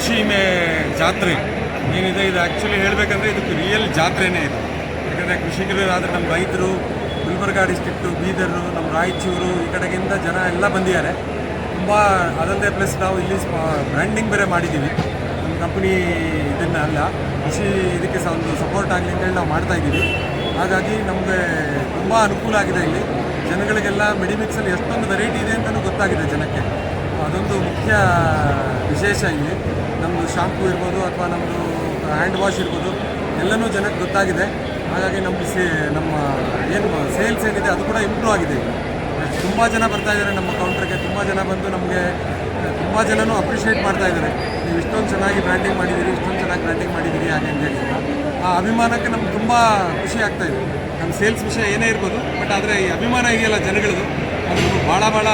ಕೃಷಿ ಮೇ ಜಾತ್ರೆ. ಏನಿದೆ ಇದು ಆ್ಯಕ್ಚುಲಿ ಹೇಳಬೇಕಂದ್ರೆ ಇದಕ್ಕೆ ರಿಯಲ್ ಜಾತ್ರೆನೇ ಇದು. ಯಾಕಂದರೆ ಕೃಷಿಕರು ಆದರೆ ನಮ್ಮ ರೈತರು, ಗುಲ್ಬರ್ಗಾ ಡಿಸ್ಟಿಕ್ಟು ಬೀದರು ನಮ್ಮ ರಾಯಚೂರು, ಈ ಕಡೆಗಿಂದ ಜನ ಎಲ್ಲ ಬಂದಿದ್ದಾರೆ. ತುಂಬ ಅದಲ್ಲದೆ ಪ್ಲಸ್ ನಾವು ಇಲ್ಲಿ ಬ್ರ್ಯಾಂಡಿಂಗ್ ಬೇರೆ ಮಾಡಿದ್ದೀವಿ. ನಮ್ಮ ಕಂಪ್ನಿ ಇದನ್ನ ಅಲ್ಲ, ಕೃಷಿ ಇದಕ್ಕೆ ಸಹ ಒಂದು ಸಪೋರ್ಟ್ ಆಗಲಿ ಅಂತೇಳಿ ನಾವು ಮಾಡ್ತಾ ಇದ್ದೀವಿ. ಹಾಗಾಗಿ ನಮಗೆ ತುಂಬ ಅನುಕೂಲ ಆಗಿದೆ ಇಲ್ಲಿ. ಜನಗಳಿಗೆಲ್ಲ ಮೆಡಿಮಿಕ್ಸಲ್ಲಿ ಎಷ್ಟೊಂದು ವೆರೈಟಿ ಇದೆ ಅಂತಲೂ ಗೊತ್ತಾಗಿದೆ ಜನಕ್ಕೆ. ಅದೊಂದು ಮುಖ್ಯ ವಿಶೇಷ ಇಲ್ಲಿ. ನಮ್ಮದು ಶಾಂಪೂ ಇರ್ಬೋದು ಅಥವಾ ನಮ್ಮದು ಹ್ಯಾಂಡ್ ವಾಶ್ ಇರ್ಬೋದು, ಎಲ್ಲನೂ ಜನಕ್ಕೆ ಗೊತ್ತಾಗಿದೆ. ಹಾಗಾಗಿ ನಮ್ಮ ಸೇ, ನಮ್ಮ ಏನು ಸೇಲ್ಸ್ ಏನಿದೆ ಅದು ಕೂಡ ಇಂಪ್ರೂವ್ ಆಗಿದೆ ತುಂಬ ಜನ ಬರ್ತಾ ಇದ್ದಾರೆ ನಮ್ಮ ಕೌಂಟ್ರಿಗೆ ತುಂಬ ಜನ ಬಂದು ನಮಗೆ, ತುಂಬ ಜನನೂ ಅಪ್ರಿಷಿಯೇಟ್ ಮಾಡ್ತಾ ಇದ್ದಾರೆ. ನೀವು ಇಷ್ಟೊಂದು ಚೆನ್ನಾಗಿ ಬ್ರ್ಯಾಂಡಿಂಗ್ ಮಾಡಿದ್ದೀರಿ, ಇಷ್ಟೊಂದು ಚೆನ್ನಾಗಿ ಬ್ರ್ಯಾಂಡಿಂಗ್ ಮಾಡಿದ್ದೀರಿ ಹಾಗೆ ಅಂತ ಹೇಳಿ. ಆ ಅಭಿಮಾನಕ್ಕೆ ನಮ್ಗೆ ತುಂಬ ಖುಷಿ ಆಗ್ತಾ ಇದೆ. ನಮ್ಮ ಸೇಲ್ಸ್ ವಿಷಯ ಏನೇ ಇರ್ಬೋದು ಬಟ್ ಆದರೆ ಈ ಅಭಿಮಾನ ಇದೆಯಲ್ಲ ಜನಗಳದು, ಅದು ಭಾಳ ಭಾಳ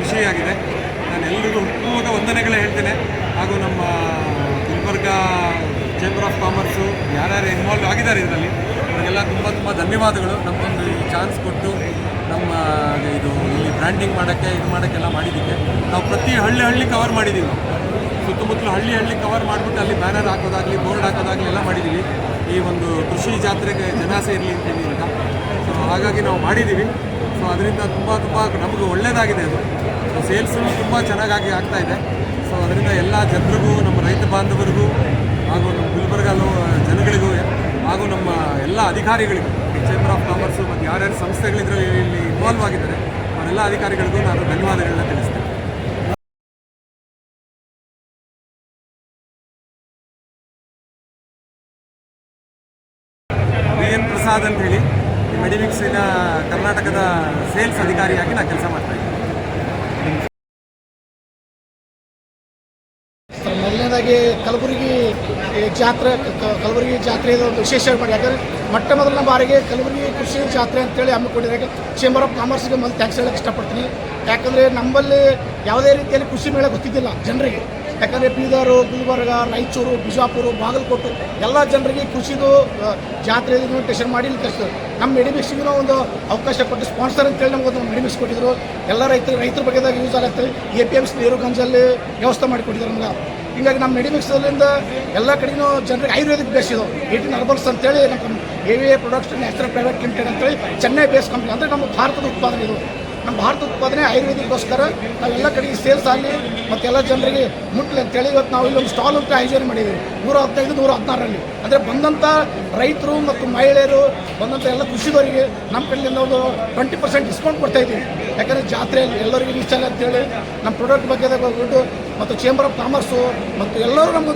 ಖುಷಿಯಾಗಿದೆ ಎಲ್ರಿಗೂ ಹುಟ್ಟುವಾಗ ವಂದನೆಗಳೇ ಹೇಳ್ತೇನೆ. ಹಾಗೂ ನಮ್ಮ ಗುಲ್ಬರ್ಗ ಚೇಂಬರ್ ಆಫ್ ಕಾಮರ್ಸು ಯಾರ್ಯಾರು ಇನ್ವಾಲ್ವ್ ಆಗಿದ್ದಾರೆ ಇದರಲ್ಲಿ, ಅವರಿಗೆಲ್ಲ ತುಂಬ ತುಂಬ ಧನ್ಯವಾದಗಳು. ನಮಗೊಂದು ಈ ಚಾನ್ಸ್ ಕೊಟ್ಟು ನಮ್ಮ ಇದು, ಇಲ್ಲಿ ಬ್ರ್ಯಾಂಡಿಂಗ್ ಮಾಡೋಕ್ಕೆ, ಇದು ಮಾಡೋಕ್ಕೆಲ್ಲ ಮಾಡಿದ್ದಕ್ಕೆ. ನಾವು ಪ್ರತಿ ಹಳ್ಳಿ ಹಳ್ಳಿ ಕವರ್ ಮಾಡಿದ್ದೀವಿ. ಸುತ್ತಮುತ್ತಲು ಹಳ್ಳಿ ಹಳ್ಳಿ ಕವರ್ ಮಾಡಿಬಿಟ್ಟು ಅಲ್ಲಿ ಬ್ಯಾನರ್ ಹಾಕೋದಾಗಲಿ ಬೋರ್ಡ್ ಹಾಕೋದಾಗಲಿ ಎಲ್ಲ ಮಾಡಿದ್ದೀವಿ. ಈ ಒಂದು ಕೃಷಿ ಜಾತ್ರೆಗೆ ಜನ ಇರಲಿ ಅಂತ. ಸೊ ಹಾಗಾಗಿ ನಾವು ಮಾಡಿದ್ದೀವಿ. ಅದರಿಂದ ತುಂಬ ತುಂಬ ನಮಗೆ ಒಳ್ಳೆಯದಾಗಿದೆ ಅದು. ಸೇಲ್ಸು ತುಂಬ ಚೆನ್ನಾಗಾಗಿ ಆಗ್ತಾ ಇದೆ. ಸೊ ಅದರಿಂದ ಎಲ್ಲ ಜನರಿಗೂ, ನಮ್ಮ ರೈತ ಬಾಂಧವರಿಗೂ, ಹಾಗೂ ನಮ್ಮ ಗುಲ್ಬರ್ಗ ಜನಗಳಿಗೂ, ಹಾಗೂ ನಮ್ಮ ಎಲ್ಲ ಅಧಿಕಾರಿಗಳಿಗೂ ಚೇಂಬರ್ ಆಫ್ ಕಾಮರ್ಸು ಮತ್ತು ಯಾರ್ಯಾರು ಸಂಸ್ಥೆಗಳಿದ್ರೆ ಇಲ್ಲಿ ಇನ್ವಾಲ್ವ್ ಆಗಿದ್ದಾರೆ, ಅವರೆಲ್ಲ ಅಧಿಕಾರಿಗಳಿಗೂ ನಾನು ಧನ್ಯವಾದಗಳನ್ನ ತಿಳಿಸ್ತೇನೆ. ಪ್ರಸಾದ್ ಅಂತ ಹೇಳಿ. ಮೆಡಿಮಿಕ್ಸಿನ ಕರ್ನಾಟಕದ ಸೇಲ್ಸ್ ಅಧಿಕಾರಿಯಾಗಿ ನಾನು ಕೆಲಸ ಮಾಡ್ತಾ ಇದ್ದೀನಿ. ಮೊದಲನೇದಾಗಿ ಕಲಬುರಗಿ ಜಾತ್ರೆ ಕಲಬುರಗಿ ಜಾತ್ರೆ ಒಂದು ವಿಶೇಷ ಮಾಡಿ ಯಾಕಂದರೆ ಮೊಟ್ಟ ಮೊದಲನೇ ಬಾರಿಗೆ ಕಲಬುರಗಿ ಕೃಷಿ ಜಾತ್ರೆ ಅಂತೇಳಿ ಹಮ್ಮಿಕೊಂಡಿದ್ದಾರೆ. ಚೇಂಬರ್ ಆಫ್ ಕಾಮರ್ಸ್ಗೆ ಮೊದಲು ಥ್ಯಾಂಕ್ಸ್ ಹೇಳಕ್ಕೆ ಇಷ್ಟಪಡ್ತೀನಿ. ಯಾಕಂದರೆ ನಮ್ಮಲ್ಲಿ ಯಾವುದೇ ರೀತಿಯಲ್ಲಿ ಕೃಷಿ ಮೇಳ ಗೊತ್ತಿದ್ದಿಲ್ಲ ಜನರಿಗೆ. ಯಾಕಂದರೆ ಬೀದರು, ಗುಲ್ಬರ್ಗ, ರಾಯಚೂರು, ಬಿಜಾಪುರ, ಬಾಗಲಕೋಟೆ ಎಲ್ಲ ಜನರಿಗೆ ಕೃಷಿದು ಜಾತ್ರೆಯಲ್ಲಿ ಜಾತ್ರೆ ಇನ್ವಿಟೇಷನ್ ಮಾಡಿ ಇಲ್ಲಿ ನಮ್ಮ ಮೆಡಿಮಿಕ್ಸಿಗೂ ಒಂದು ಅವಕಾಶ ಕೊಟ್ಟು ಸ್ಪಾನ್ಸರ್ ಅಂತೇಳಿ ಒಂದು ಮೆಡಿಮಿಕ್ಸ್ ಕೊಟ್ಟಿದ್ರು. ಎಲ್ಲ ರೈತರು, ರೈತರ ಬಗ್ಗೆದಾಗ ಯೂಸ್ ಆಗುತ್ತೆ. ಎ ಪಿ ಎಂ ಸಿ ನೀರುಗಂಜಲ್ಲಿ ವ್ಯವಸ್ಥೆ ಮಾಡಿಕೊಟ್ಟಿದ್ರು ನಮ್ಗೆ. ಹಿಂಗಾಗಿ ನಮ್ಮ ಮೆಡಿಮಿಕ್ಸಲ್ಲಿಂದ ಎಲ್ಲ ಕಡೆಗೂ ಜನರಿಗೆ ಆಯುರ್ವೇದಿಕ್ ಬೇಸ್ ಇದು. ಏಟಿನ್ ಹರ್ಬಲ್ಸ್ ಅಂತೇಳಿ ನಮ್ಮ A V A products natural private limited ಅಂತೇಳಿ ಚೆನ್ನೈ ಬೇಸ್ ಕಂಪ್ನಿ ಅಂದರೆ ನಮ್ಮ ಭಾರತದ ಉತ್ಪಾದನೆ ಇದು. ನಮ್ಮ ಭಾರತ ಉತ್ಪಾದನೆ ಆಯುರ್ವೇದಕ್ಕೋಸ್ಕರ ನಾವೆಲ್ಲ ಕಡೆಗೆ ಸೇಲ್ಸ್ ಆಗಲಿ ಮತ್ತೆಲ್ಲ ಜನರಿಗೆ ಮುಟ್ಲಿ ಅಂತೇಳಿ ಇವತ್ತು ನಾವು ಇಲ್ಲೊಂದು ಸ್ಟಾಲ್ ಅಂತ ಆಯೋಜನೆ ಮಾಡಿದ್ದೀವಿ. ನೂರ ಹದಿನೈದು, ನೂರ ಹದಿನಾರರಲ್ಲಿ. ಅಂದರೆ ಬಂದಂಥ ರೈತರು ಮತ್ತು ಮಹಿಳೆಯರು ಬಂದಂಥ ಎಲ್ಲ ಕೃಷಿಕರಿಗೆ ನಮ್ಮ ಕಡೆಯಿಂದ ಒಂದು ಟ್ವೆಂಟಿ ಪರ್ಸೆಂಟ್ ಡಿಸ್ಕೌಂಟ್ ಕೊಡ್ತಾ ಇದ್ದೀವಿ. ಯಾಕಂದರೆ ಜಾತ್ರೆಯಲ್ಲಿ ಎಲ್ಲರಿಗೂ ಇಷ್ಟ ಅಂತ ಅಂತೇಳಿ ನಮ್ಮ ಪ್ರಾಡಕ್ಟ್ ಬಗ್ಗೆ ಹೋಗ್ಬಿಟ್ಟು ಮತ್ತು ಚೇಂಬರ್ ಆಫ್ ಕಾಮರ್ಸು ಮತ್ತು ಎಲ್ಲರೂ ನಮ್ಮ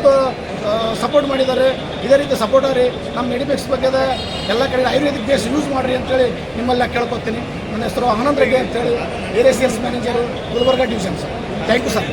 ಸಪೋರ್ಟ್ ಮಾಡಿದ್ದಾರೆ. ಇದೇ ರೀತಿ ಸಪೋರ್ಟ್ ಆಗ್ರಿ ನಮ್ಮ ಮೆಡಿಮಿಕ್ಸ್ ಬಗ್ಗೆ ಎಲ್ಲ ಕಡೆ ಆಯುರ್ವೇದಿಕ್ ಬೇಸ್ ಯೂಸ್ ಮಾಡಿರಿ ಅಂತೇಳಿ ನಿಮ್ಮಲ್ಲಿ ಕೇಳ್ಕೊತೀನಿ. ನನ್ನ ಹೆಸರು ಆನಂದ್ ರೆಡ್ಡಿ ಅಂತೇಳಿ area sales manager Gulbarga division sir thank you sir